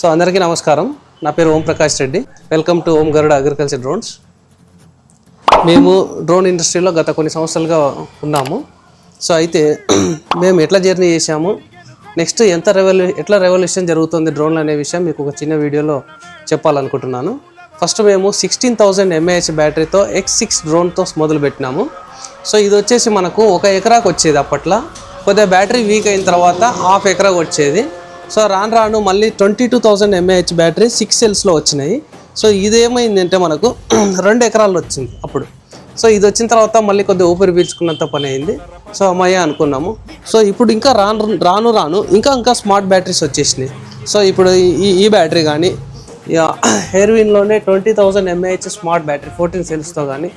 So అందరికీ నమస్కారం. నా పేరు Om Prakash Reddy. Welcome to Om Garuda agriculture drones మేము డ్రోన్ ఇండస్ట్రీలో గత కొన్ని సంవత్సరాలుగా ఉన్నాము. సో అయితే మేము ఎట్లా జర్నీ చేసాము నెక్స్ట్ ఎంత రెవల్యూ ఎట్లా రెవల్యూషన్ జరుగుతుంది డ్రోన్లు అనే విషయం మీకు ఒక చిన్న వీడియోలో చెప్పాలనుకుంటున్నాను. ఫస్ట్ మేము sixteen thousand M A H బ్యాటరీతో X six డ్రోన్తో మొదలు పెట్టినాము సో ఇది వచ్చేసి మనకు ఒక ఎకరాకు వచ్చేది అప్పట్లో. కొద్దిగా బ్యాటరీ వీక్ అయిన తర్వాత హాఫ్ ఎకరాకు వచ్చేది. సో రాను రాను మళ్ళీ twenty two thousand M A H battery six సెల్స్లో వచ్చినాయి. సో ఇదేమైందంటే మనకు రెండు ఎకరాల్లో వచ్చింది అప్పుడు. సో ఇది వచ్చిన తర్వాత మళ్ళీ కొద్దిగా ఊపిరి పీల్చుకున్నంత పని అయింది. సో అమ్మాయి అనుకున్నాము. సో ఇప్పుడు ఇంకా రాను రాను రాను ఇంకా ఇంకా స్మార్ట్ బ్యాటరీస్ వచ్చేసినాయి. సో ఇప్పుడు ఈ ఈ బ్యాటరీ కానీ హెయిర్విన్లోనే twenty thousand M A H smart battery fourteen సెల్స్తో కానీ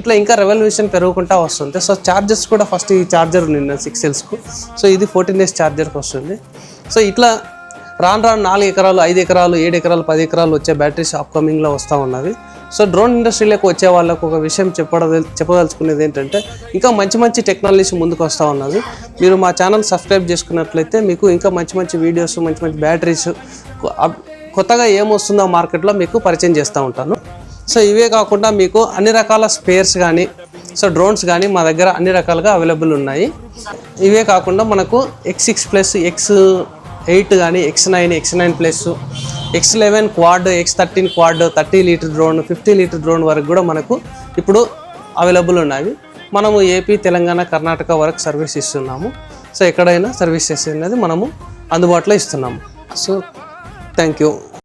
ఇట్లా ఇంకా రెవల్యూషన్ పెరుగుకుంటా వస్తుంది. సో ఛార్జెస్ కూడా ఫస్ట్ ఈ ఛార్జర్ నిన్న సిక్స్ సెల్స్కు సో ఇది ఫోర్టీన్ డేస్ ఛార్జర్కి వస్తుంది. సో ఇట్లా రాను రాను నాలుగు ఎకరాలు ఐదు ఎకరాలు ఏడు ఎకరాలు పది ఎకరాలు వచ్చే బ్యాటరీస్ అప్కమింగ్లో వస్తూ ఉన్నవి సో డ్రోన్ ఇండస్ట్రీలోకి వచ్చే వాళ్ళకు ఒక విషయం చెప్పడ చెప్పదలుచుకునేది ఏంటంటే ఇంకా మంచి మంచి టెక్నాలజీ ముందుకు వస్తూ ఉన్నది. మీరు మా ఛానల్ సబ్స్క్రైబ్ చేసుకున్నట్లయితే మీకు ఇంకా మంచి మంచి వీడియోస్ మంచి మంచి బ్యాటరీస్ కొత్తగా ఏమొస్తుందో మార్కెట్లో మీకు పరిచయం చేస్తూ ఉంటాను. సో ఇవే కాకుండా మీకు అన్ని రకాల స్పేర్స్ కానీ సో డ్రోన్స్ కానీ మా దగ్గర అన్ని రకాలుగా అవైలబుల్ ఉన్నాయి. ఇవే కాకుండా మనకు X six plus X eight కానీ X nine X nine plus X eleven quad X thirteen quad thirty litre drone fifty litre drone వరకు కూడా మనకు ఇప్పుడు అవైలబుల్ ఉన్నాయి. మనము ఏపీ తెలంగాణ కర్ణాటక వరకు సర్వీస్ ఇస్తున్నాము. సో ఎక్కడైనా సర్వీసెస్ అనేది మనము అందుబాటులో ఇస్తున్నాము. So thank you